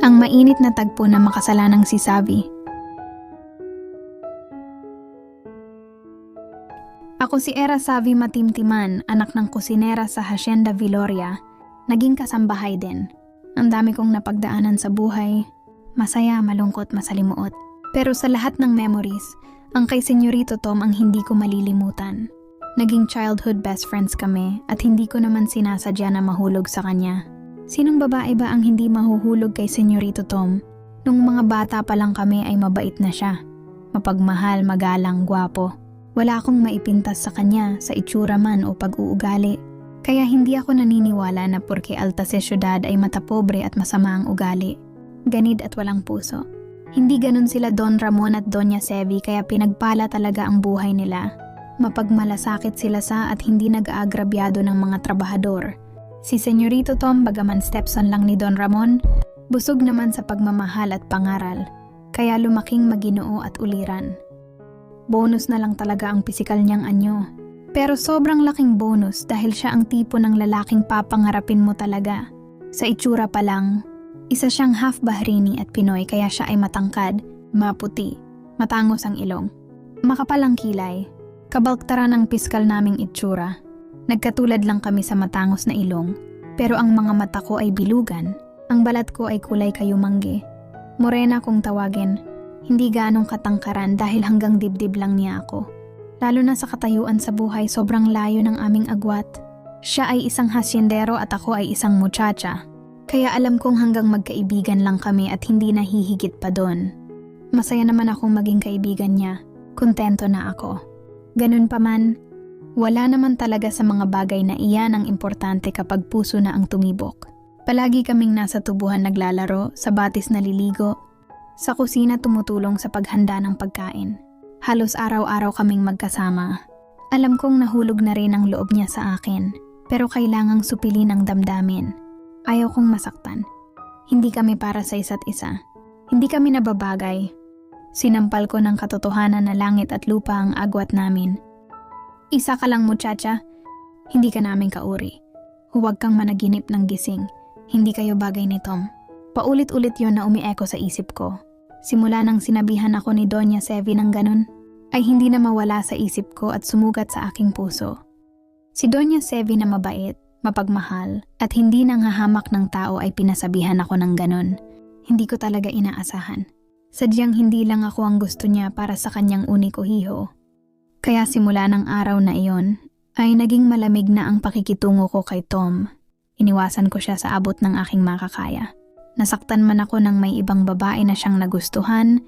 Ang mainit na tagpo na makasalanang si Savi. Ako si Era Savi Matimtiman, anak ng kusinera sa Hacienda Viloria. Naging kasambahay din. Ang dami kong napagdaanan sa buhay. Masaya, malungkot, masalimuot. Pero sa lahat ng memories, ang kay Senyorito Tom ang hindi ko malilimutan. Naging childhood best friends kami at hindi ko naman sinasadya na mahulog sa kanya. Sinong babae ba ang hindi mahuhulog kay Senyorito Tom? Nung mga bata pa lang kami ay mabait na siya. Mapagmahal, magalang, gwapo. Wala akong maipintas sa kanya sa itsura man o pag-uugali. Kaya hindi ako naniniwala na porke alta sa syudad ay matapobre at masama ang ugali. Ganid at walang puso. Hindi ganun sila Don Ramon at Doña Sevi kaya pinagpala talaga ang buhay nila. Mapagmalasakit sila sa at hindi nag-aagrabyado ng mga trabahador. Si Senyorito Tom bagaman stepson lang ni Don Ramon, busog naman sa pagmamahal at pangaral. Kaya lumaking maginoo at uliran. Bonus na lang talaga ang pisikal niyang anyo. Pero sobrang laking bonus dahil siya ang tipo ng lalaking papangarapin mo talaga. Sa itsura pa lang, isa siyang half Bahraini at Pinoy kaya siya ay matangkad, maputi, matangos ang ilong. Makapal ang kilay, kabalktara ng piskal naming itsura. Nagkatulad lang kami sa matangos na ilong, pero ang mga mata ko ay bilugan, ang balat ko ay kulay kayumangge. Morena kung tawagin, hindi ganong katangkaran dahil hanggang dibdib lang niya ako. Lalo na sa katayuan sa buhay, sobrang layo ng aming agwat. Siya ay isang hasyendero at ako ay isang muchacha. Kaya alam kong hanggang magkaibigan lang kami at hindi nahihigit pa doon. Masaya naman akong maging kaibigan niya. Kontento na ako. Ganun pa man, wala naman talaga sa mga bagay na iyan ang importante kapag puso na ang tumibok. Palagi kaming nasa tubuhan naglalaro, sa batis naliligo, sa kusina tumutulong sa paghanda ng pagkain. Halos araw-araw kaming magkasama. Alam kong nahulog na rin ang loob niya sa akin, pero kailangang supilin ang damdamin. Ayaw kong masaktan. Hindi kami para sa isa't isa. Hindi kami nababagay. Sinampal ko ng katotohanan na langit at lupa ang agwat namin. Isa ka lang muchacha, hindi ka namin kauri. Huwag kang managinip ng gising. Hindi kayo bagay ni Tom. Paulit-ulit yon na umieko sa isip ko. Simula nang sinabihan ako ni Doña Sevi ng ganun, ay hindi na mawala sa isip ko at sumugat sa aking puso. Si Doña Sevi na mabait, mapagmahal, at hindi nanghahamak ng tao ay pinasabihan ako ng ganun. Hindi ko talaga inaasahan. Sadyang hindi lang ako ang gusto niya para sa kanyang uniko hiho. Kaya simula ng araw na iyon, ay naging malamig na ang pakikitungo ko kay Tom. Iniwasan ko siya sa abot ng aking makakaya. Nasaktan man ako ng may ibang babae na siyang nagustuhan,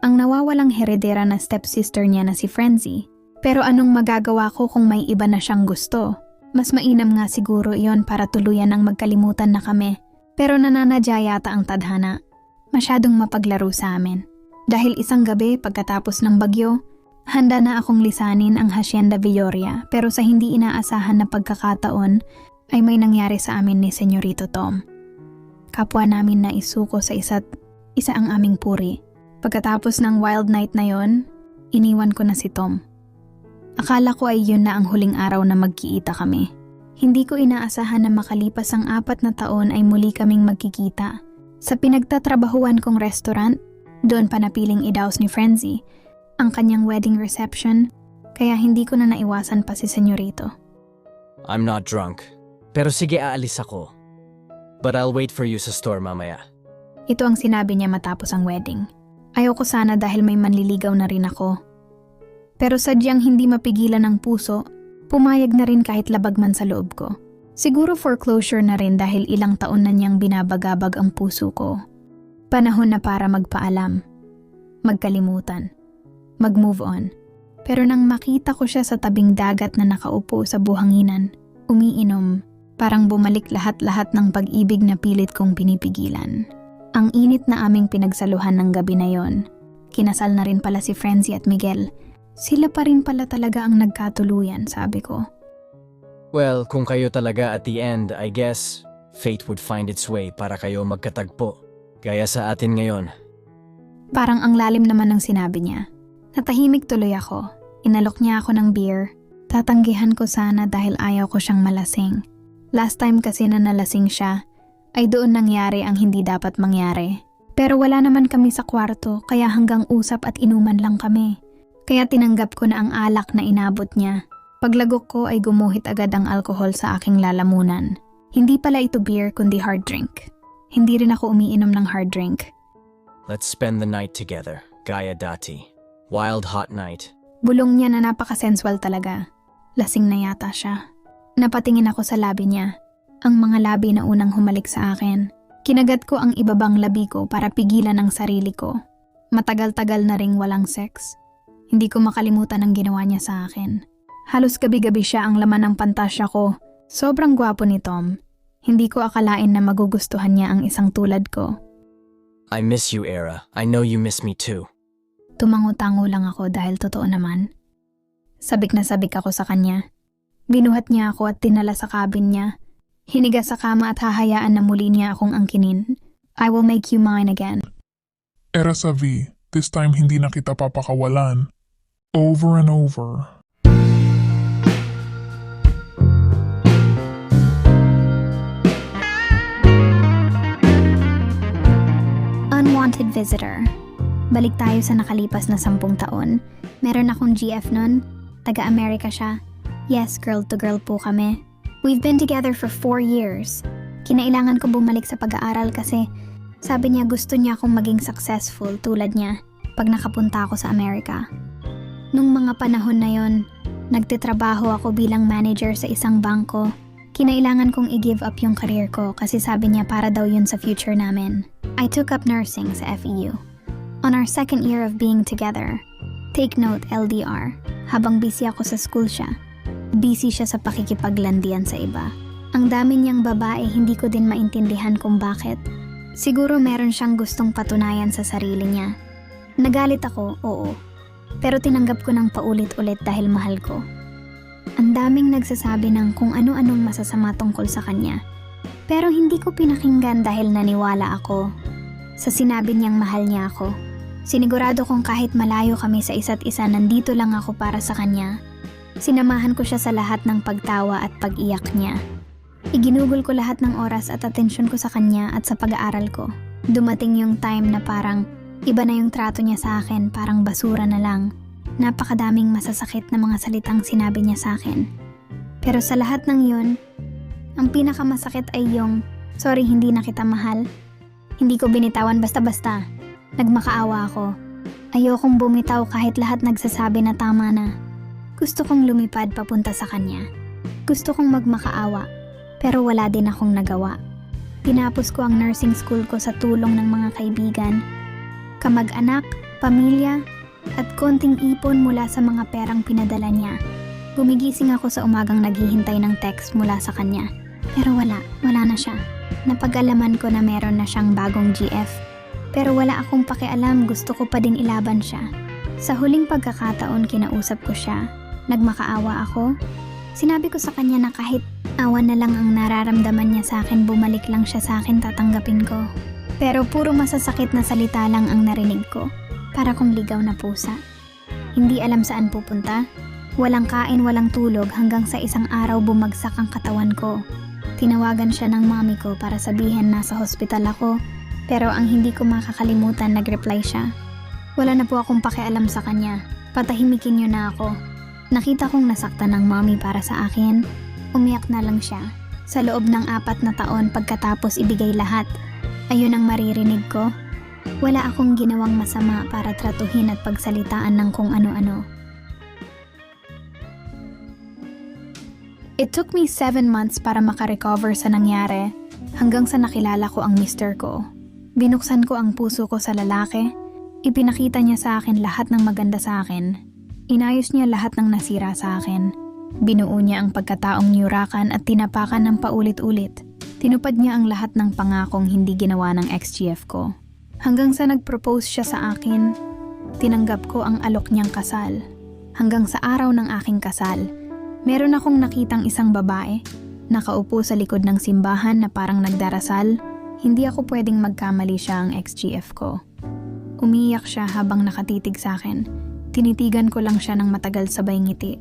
ang nawawalang heredera na stepsister niya na si Frenzy. Pero anong magagawa ko kung may iba na siyang gusto? Mas mainam nga siguro iyon para tuluyan ang magkalimutan na kami. Pero nananadya yata ang tadhana. Masyadong mapaglaro sa amin. Dahil isang gabi pagkatapos ng bagyo, handa na akong lisanin ang Hacienda Villoria pero sa hindi inaasahan na pagkakataon ay may nangyari sa amin ni Senyorito Tom kapwa namin na isuko sa isa't isa ang aming puri. Pagkatapos ng wild night na yon, iniwan ko na si Tom. Akala ko ay yun na ang huling araw na magkiita kami. Hindi ko inaasahan na makalipas ang apat na taon ay muli kaming magkikita. Sa pinagtatrabahuan kong restaurant, doon pa napiling idaos ni Frenzy ang kanyang wedding reception, kaya hindi ko na naiwasan pa si Senyorito. I'm not drunk. Pero sige aalis ako. But I'll wait for you sa store mamaya. Ito ang sinabi niya matapos ang wedding. Ayoko sana dahil may manliligaw na rin ako. Pero sadyang hindi mapigilan ng puso, pumayag na rin kahit labag man sa loob ko. Siguro foreclosure na rin dahil ilang taon na niyang binabagabag ang puso ko. Panahon na para magpaalam. Magkalimutan. Mag-move on. Pero nang makita ko siya sa tabing dagat na nakaupo sa buhanginan, umiinom, Parang bumalik lahat-lahat ng pag-ibig na pilit kong pinipigilan. Ang init na aming pinagsaluhan ng gabi na yon. Kinasal na rin pala si Frenzy at Miguel. Sila pa rin pala talaga ang nagkatuluyan, sabi ko. Well, kung kayo talaga at the end, I guess, fate would find its way para kayo magkatagpo. Gaya sa atin ngayon. Parang ang lalim naman ng sinabi niya. Natahimik tuloy ako. Inalok niya ako ng beer. Tatanggihan ko sana dahil ayaw ko siyang malasing. Last time kasi na nalasing siya, ay doon nangyari ang hindi dapat mangyari. Pero wala naman kami sa kwarto kaya hanggang usap at inuman lang kami. Kaya tinanggap ko na ang alak na inabot niya. Paglagok ko ay gumuhit agad ang alkohol sa aking lalamunan. Hindi pala ito beer kundi hard drink. Hindi rin ako umiinom ng hard drink. Let's spend the night together. Gaya dati. Wild hot night. Bulong niya na napaka-sensual talaga. Lasing na yata siya. Napatingin ako sa labi niya. Ang mga labi na unang humalik sa akin. Kinagat ko ang ibabang labi ko para pigilan ang sarili ko. Matagal-tagal na ring walang sex. Hindi ko makalimutan ang ginawa niya sa akin. Halos gabi-gabi siya ang laman ng pantasya ko. Sobrang gwapo ni Tom. Hindi ko akalain na magugustuhan niya ang isang tulad ko. I miss you, Era. I know you miss me too. Tumango-tango lang ako dahil totoo naman. Sabik na sabik ako sa kanya. Binuhat niya ako at tinala sa cabin niya. Hiniga sa kama at hahayaan na muli niya akong angkinin. I will make you mine again. Era sa V, this time hindi na kita papakawalan. Over and over. Unwanted visitor. Balik tayo sa nakalipas na sampung taon. Meron akong GF nun. Taga-Amerika siya. Yes, girl to girl po kami. We've been together for four years. Kinailangan ko bumalik sa pag-aaral kasi sabi niya gusto niya akong maging successful tulad niya pag nakapunta ako sa Amerika. Nung mga panahon na yon, nagtitrabaho ako bilang manager sa isang bangko. Kinailangan kong i-give up yung career ko kasi sabi niya para daw yun sa future namin. I took up nursing sa FEU. On our second year of being together, take note LDR, habang busy ako sa school siya, busy siya sa pakikipaglandian sa iba. Ang dami niyang babae hindi ko din maintindihan kung bakit. Siguro meron siyang gustong patunayan sa sarili niya. Nagalit ako, oo. Pero tinanggap ko ng paulit-ulit dahil mahal ko. Ang daming nagsasabi ng kung ano-anong masasama tungkol sa kanya. Pero hindi ko pinakinggan dahil naniwala ako sa sinabi niyang mahal niya ako. Sinigurado kong kahit malayo kami sa isa't isa nandito lang ako para sa kanya. Sinamahan ko siya sa lahat ng pagtawa at pag-iyak niya. Iginugol ko lahat ng oras at atensyon ko sa kanya at sa pag-aaral ko. Dumating yung time na parang iba na yung trato niya sa akin, parang basura na lang. Napakadaming masasakit na mga salitang sinabi niya sa akin. Pero sa lahat ng yun, ang pinakamasakit ay yung, sorry hindi na kita mahal. Hindi ko binitawan basta-basta. Nagmakaawa ako. Ayokong bumitaw kahit lahat nagsasabi na tama na. Gusto kong lumipad papunta sa kanya. Gusto kong magmakaawa, pero wala din akong nagawa. Tinapos ko ang nursing school ko sa tulong ng mga kaibigan, kamag-anak, pamilya, at konting ipon mula sa mga perang pinadala niya. Gumigising ako sa umagang naghihintay ng text mula sa kanya. Pero wala, wala na siya. Napag-alaman ko na meron na siyang bagong GF. Pero wala akong pakialam, gusto ko pa din ilaban siya. Sa huling pagkakataon kinausap ko siya. Nagmakaawa ako. Sinabi ko sa kanya na kahit awa na lang ang nararamdaman niya sa akin, bumalik lang siya sa akin, tatanggapin ko. Pero puro masasakit na salita lang ang narinig ko. Para kong ligaw na pusa. Hindi alam saan pupunta. Walang kain, walang tulog hanggang sa isang araw bumagsak ang katawan ko. Tinawagan siya ng mami ko para sabihin nasa hospital ako, pero ang hindi ko makakalimutan nag-reply siya. Wala na po akong pakialam sa kanya. Patahimikin niyo na ako. Nakita kong nasaktan ng mami para sa akin. Umiyak na lang siya. Sa loob ng apat na taon pagkatapos ibigay lahat, ayun ang maririnig ko. Wala akong ginawang masama para tratuhin at pagsalitaan ng kung ano-ano. It took me seven months para makarecover sa nangyari hanggang sa nakilala ko ang mister ko. Binuksan ko ang puso ko sa lalaki. Ipinakita niya sa akin lahat ng maganda sa akin. Inayos niya lahat ng nasira sa akin. Binuo niya ang pagkataong niyurakan at tinapakan ng paulit-ulit. Tinupad niya ang lahat ng pangakong hindi ginawa ng ex-GF ko. Hanggang sa nag-propose siya sa akin, tinanggap ko ang alok niyang kasal. Hanggang sa araw ng aking kasal, Meron akong nakitang isang babae, nakaupo sa likod ng simbahan na parang nagdarasal. Hindi ako pwedeng magkamali siya ang ex-GF ko. Umiyak siya habang nakatitig sa akin. Tinitigan ko lang siya ng matagal sabay ngiti.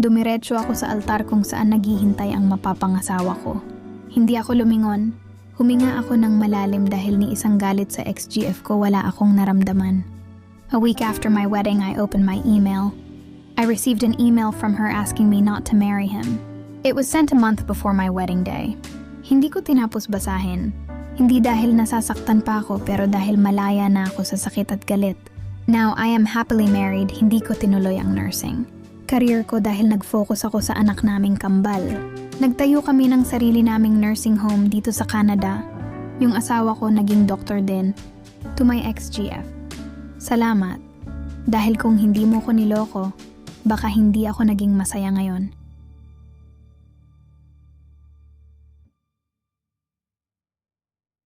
Dumiretso ako sa altar kung saan naghihintay ang mapapangasawa ko. Hindi ako lumingon. Huminga ako ng malalim dahil ni isang galit sa ex-GF ko wala akong naramdaman. A week after my wedding, I opened my email. I received an email from her asking me not to marry him. It was sent a month before my wedding day. Hindi ko tinapos basahin. Hindi dahil nasasaktan pa ako pero dahil malaya na ako sa sakit at galit. Now I am happily married, hindi ko tinuloy ang nursing. Career ko dahil nag-focus ako sa anak naming kambal. Nagtayo kami ng sarili naming nursing home dito sa Canada. Yung asawa ko naging doctor din. To my ex-GF. Salamat. Dahil kung hindi mo ko niloko, baka hindi ako naging masaya ngayon.